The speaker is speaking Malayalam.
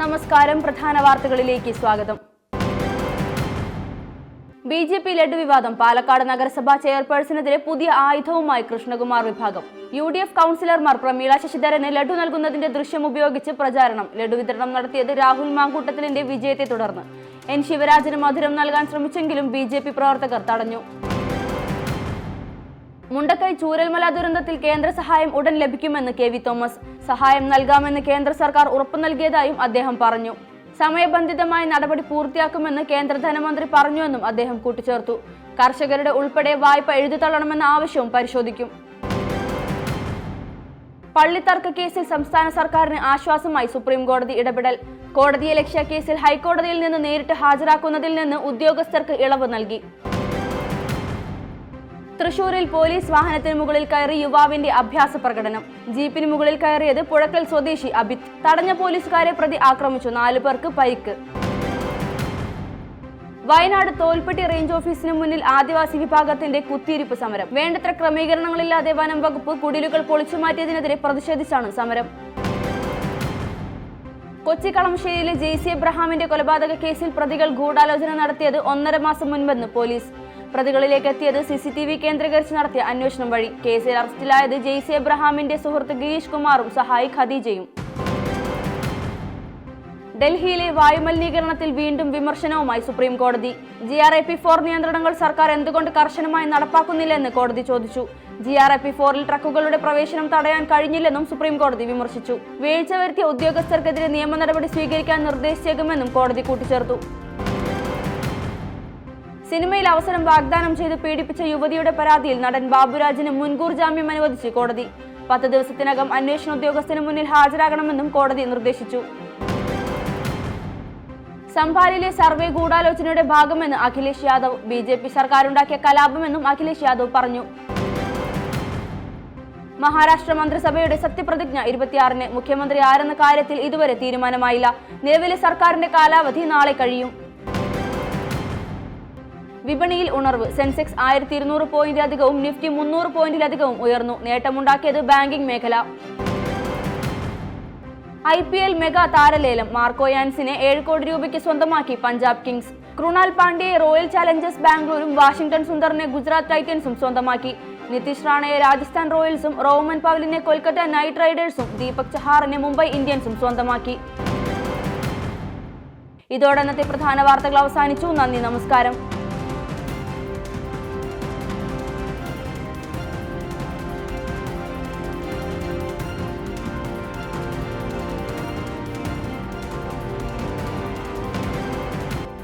നമസ്കാരം. പ്രധാന വാർത്തകളിലേക്ക് സ്വാഗതം. ബി ജെ പി ലഡു വിവാദം. പാലക്കാട് നഗരസഭാ ചെയർപേഴ്സണെതിരെ പുതിയ ആയുധവുമായി കൃഷ്ണകുമാർ വിഭാഗം. യു ഡി എഫ് കൗൺസിലർമാർ പ്രമീള ശശിധരന് ലഡു നൽകുന്നതിന്റെ ദൃശ്യം ഉപയോഗിച്ച് പ്രചാരണം. ലഡു വിതരണം നടത്തിയത് രാഹുൽ മാങ്കൂട്ടത്തിലിന്റെ വിജയത്തെ തുടർന്ന്. എൻ ശിവരാജന് മധുരം നൽകാൻ ശ്രമിച്ചെങ്കിലും ബി പ്രവർത്തകർ തടഞ്ഞു. മുണ്ടക്കൈ ചൂരൽമല ദുരന്തത്തിൽ കേന്ദ്ര സഹായം ഉടൻ ലഭിക്കുമെന്ന് കെ വി തോമസ്. സഹായം നൽകാമെന്ന് കേന്ദ്ര സർക്കാർ ഉറപ്പു നൽകിയതായും അദ്ദേഹം പറഞ്ഞു. സമയബന്ധിതമായ നടപടി പൂർത്തിയാക്കുമെന്ന് കേന്ദ്ര ധനമന്ത്രി പറഞ്ഞുവെന്നും അദ്ദേഹം കൂട്ടിച്ചേർത്തു. കർഷകരുടെ ഉൾപ്പെടെ വായ്പ എഴുതിത്തള്ളണമെന്ന ആവശ്യവും പരിശോധിക്കും. പള്ളിത്തർക്ക കേസിൽ സംസ്ഥാന സർക്കാരിന് ആശ്വാസമായി സുപ്രീം കോടതി ഇടപെടൽ. കോടതിയെ ലക്ഷ്യ കേസിൽ ഹൈക്കോടതിയിൽ നിന്ന് നേരിട്ട് ഹാജരാക്കുന്നതിൽ നിന്ന് ഉദ്യോഗസ്ഥർക്ക് ഇളവ് നൽകി. തൃശൂരിൽ പോലീസ് വാഹനത്തിന് മുകളിൽ കയറി യുവാവിന്റെ അഭ്യാസ പ്രകടനം. ജീപ്പിന് മുകളിൽ കയറിയത് പുഴക്കൽ സ്വദേശി അബിത്. തടഞ്ഞ പോലീസുകാരെ പ്രതി ആക്രമിച്ചു. നാലു പേർക്ക് പരിക്ക്. വയനാട് തോൽപ്പെട്ടി റേഞ്ച് ഓഫീസിന് മുന്നിൽ ആദിവാസി വിഭാഗത്തിന്റെ കുത്തിയിരിപ്പ് സമരം. വേണ്ടത്ര ക്രമീകരണങ്ങളില്ലാതെ വനം വകുപ്പ് കുടിലുകൾ പൊളിച്ചു മാറ്റിയതിനെതിരെ പ്രതിഷേധിച്ചാണ് സമരം. കൊച്ചി കളമശ്ശേരിയിലെ ജെയ്സി എബ്രഹാമിന്റെ കൊലപാതക കേസിൽ പ്രതികൾ ഗൂഢാലോചന നടത്തിയത് ഒന്നര മാസം മുൻപെന്ന് പോലീസ്. പ്രതികളിലേക്ക് എത്തിയത് സി സി ടി വി കേന്ദ്രീകരിച്ച് നടത്തിയ അന്വേഷണം വഴി. കേസിൽ അറസ്റ്റിലായത് ജെയ്സി എബ്രഹാമിന്റെ സുഹൃത്ത് ഗിരീഷ് കുമാറും സഹായി ഖദീജയും. ഡൽഹിയിലെ വായുമലിനീകരണത്തിൽ വീണ്ടും വിമർശനവുമായി സുപ്രീം കോടതി G R I P four നിയന്ത്രണങ്ങൾ സർക്കാർ എന്തുകൊണ്ട് കർശനമായി നടപ്പാക്കുന്നില്ലെന്ന് കോടതി ചോദിച്ചു. ജി ആർ ഐ പി ഫോറിൽ ട്രക്കുകളുടെ പ്രവേശനം തടയാൻ കഴിഞ്ഞില്ലെന്നും സുപ്രീം കോടതി വിമർശിച്ചു. വീഴ്ച വരുത്തിയ ഉദ്യോഗസ്ഥർക്കെതിരെ നിയമ നടപടി സ്വീകരിക്കാൻ നിർദ്ദേശിച്ചേക്കുമെന്നും കോടതി കൂട്ടിച്ചേർത്തു. സിനിമയിൽ അവസരം വാഗ്ദാനം ചെയ്ത് പീഡിപ്പിച്ച യുവതിയുടെ പരാതിയിൽ നടൻ ബാബുരാജിന് മുൻകൂർ ജാമ്യം അനുവദിച്ച് കോടതി. പത്ത് ദിവസത്തിനകം അന്വേഷണ ഉദ്യോഗസ്ഥന് മുന്നിൽ ഹാജരാകണമെന്നും കോടതി നിർദ്ദേശിച്ചു. സംഭാലിലെ സർവേ ഗൂഢാലോചനയുടെ ഭാഗമെന്ന് Akhilesh Yadav B J P സർക്കാരുണ്ടാക്കിയ കലാപമെന്നും അഖിലേഷ് യാദവ് പറഞ്ഞു. മഹാരാഷ്ട്ര മന്ത്രിസഭയുടെ സത്യപ്രതിജ്ഞ ഇരുപത്തിയാറിന് മുഖ്യമന്ത്രി ആരെന്ന കാര്യത്തിൽ ഇതുവരെ തീരുമാനമായില്ല. നിലവിലെ സർക്കാരിന്റെ കാലാവധി നാളെ കഴിയും. വിപണിയിൽ ഉണർവ്. സെൻസെക്സ് ആയിരത്തി ഇരുന്നൂറ് പോയിന്റിലധികവും നിഫ്റ്റി മുന്നൂറ് പോയിന്റിലധികവും ഉയർന്നു. നേട്ടമുണ്ടാക്കിയത് ബാങ്കിംഗ് മേഖല. ഐ പി എൽ മെഗാ താരലേലം. മാർക്കോ യാൻസിനെ ഏഴ് കോടി രൂപയ്ക്ക് സ്വന്തമാക്കി പഞ്ചാബ് കിങ്സ്. കൃണാൽ പാണ്ഡ്യയെ റോയൽ ചാലഞ്ചേഴ്സ് ബാംഗ്ലൂരും വാഷിംഗ്ടൺ സുന്ദറിനെ ഗുജറാത്ത് ടൈറ്റൻസും സ്വന്തമാക്കി. നിതീഷ് റാണയെ രാജസ്ഥാൻ റോയൽസും റോമൻ പവലിനെ കൊൽക്കത്ത നൈറ്റ് റൈഡേഴ്സും ദീപക് ചഹാറിനെ മുംബൈ ഇന്ത്യൻസും സ്വന്തമാക്കി. ഇതോടെ ഇന്നത്തെ പ്രധാന വാർത്തകൾ അവസാനിച്ചു. നന്ദി നമസ്കാരം.